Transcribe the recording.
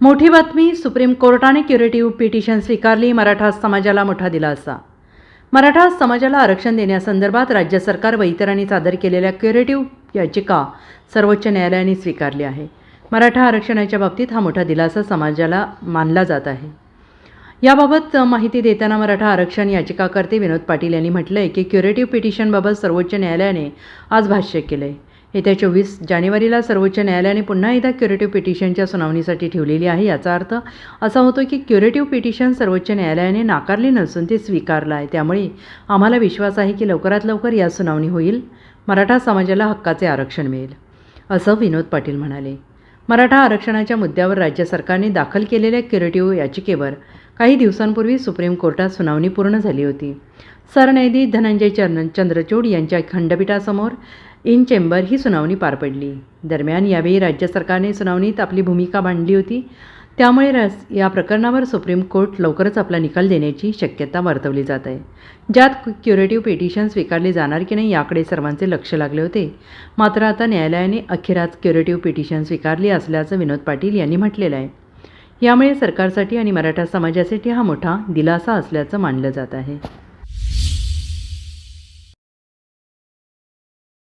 मोठी बातमी सुप्रीम कोर्टाने क्युरेटिव्ह पिटिशन स्वीकारली मराठा समाजाला मोठा दिलासा. मराठा समाजाला आरक्षण देण्यासंदर्भात राज्य सरकार व इतरांनी सादर केलेल्या क्युरेटिव्ह याचिका सर्वोच्च न्यायालयाने स्वीकारली आहे. मराठा आरक्षणाच्या बाबतीत हा मोठा दिलासा समाजाला मानला जात आहे. याबाबत माहिती देताना मराठा आरक्षण याचिकाकर्ते विनोद पाटील यांनी म्हटलं आहे की क्युरेटिव्ह पिटिशनबाबत सर्वोच्च न्यायालयाने आज भाष्य केलं आहे येत्या चोवीस जानेवारीला सर्वोच्च न्यायालयाने पुन्हा एकदा क्युरेटिव्ह पिटिशनच्या सुनावणीसाठी ठेवलेली आहे याचा अर्थ असा होतो की क्युरेटिव्ह पिटिशन सर्वोच्च न्यायालयाने नाकारली नसून ते स्वीकारलं आहे. त्यामुळे आम्हाला विश्वास आहे की लवकरात लवकर या सुनावणी होईल. मराठा समाजाला हक्काचे आरक्षण मिळेल असं विनोद पाटील म्हणाले. मराठा आरक्षणाच्या मुद्द्यावर राज्य सरकारने दाखल केलेल्या क्युरेटिव्ह याचिकेवर काही दिवसांपूर्वी सुप्रीम कोर्टात सुनावणी पूर्ण झाली होती. सरन्यायाधीश धनंजय चरण चंद्रचूड यांच्या खंडपीठासमोर इन चेंबर ही सुनावणी पार पडली. दरम्यान यावेळी राज्य सरकारने सुनावणीत आपली भूमिका मांडली होती. त्यामुळे रस या प्रकरणावर सुप्रीम कोर्ट लवकरच आपला निकाल देण्याची शक्यता वर्तवली जात आहे. ज्यात क्युरेटिव्ह पिटिशन स्वीकारले जाणार की नाही याकडे सर्वांचे लक्ष लागले होते. मात्र आता न्यायालयाने अखेरात क्युरेटिव्ह पिटिशन स्वीकारली असल्याचं विनोद पाटील यांनी म्हटलेलं आहे. यामुळे सरकारसाठी आणि मराठा समाजासाठी हा मोठा दिलासा असल्याचं मानलं जात आहे.